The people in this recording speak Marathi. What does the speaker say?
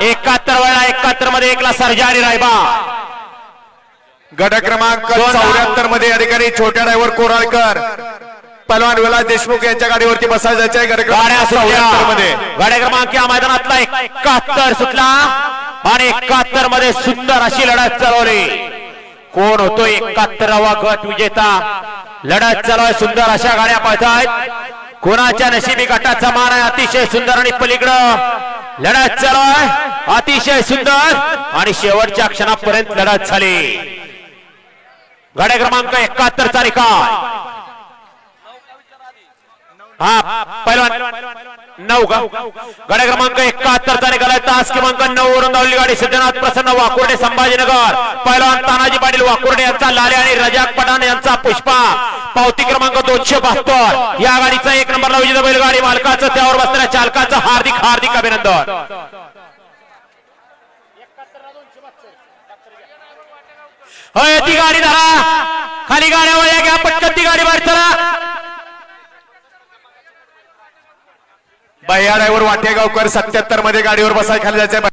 एकाहत्तर वेळा एकाहत्तरमध्ये एकला सर्जा आणि रायबा. गट क्रमांक. चौऱ्याहत्तरमध्ये ठिकाणी छोट्या ड्रायव्हर कोराळकर. पलवान विलास देशमुख यांच्या गाडीवरती बसायला जायचं आहे गट क्रमांकमध्ये. गाड्या क्रमांक या मैदानातला एकाहत्तर सुटला आणि एकाहत्तरमध्ये सुंदर अशी लढत चालवली. कोण होतो एकाहत्तरावा गट विजेता? लढत चालू आहे सुंदर अशा गाड्या पळतायत. कोणाच्या नशिबी गटाचा मान आहे? अतिशय सुंदर आणि पलीकडं. लढत चालू आहे. अतिशय सुंदर. आणि शेवटच्या क्षणापर्यंत लढत झाली. गडे क्रमांक एकाहत्तर चा हा पहिलवान नऊ का? गाड्या क्रमांक एकाहत्तर चा तास क्रमांक नऊ वरून धावली गाडी. सिद्धनाथ प्रसन्न वाकुर्डे संभाजीनगर. पहिलवान तानाजी पाटील वाकुर्डे यांचा लाले आणि रजाक पठाण यांचा पुष्पा. पावती क्रमांक दोनशे बहात्तर. या गाडीचा एक नंबरला विजेता बैलगाडी मालकाचं त्यावर बसणाऱ्या चालकाचं हार्दिक हार्दिक अभिनंदन. होय ती गाडी धरा. खाली गाड्या वळल्या घ्या पटकन ती गाडी बाहेर चला. भैया ड्रायव्हर वाटेगावकर सत्याहत्तरमध्ये गाडीवर बसायला खाली जायचंय.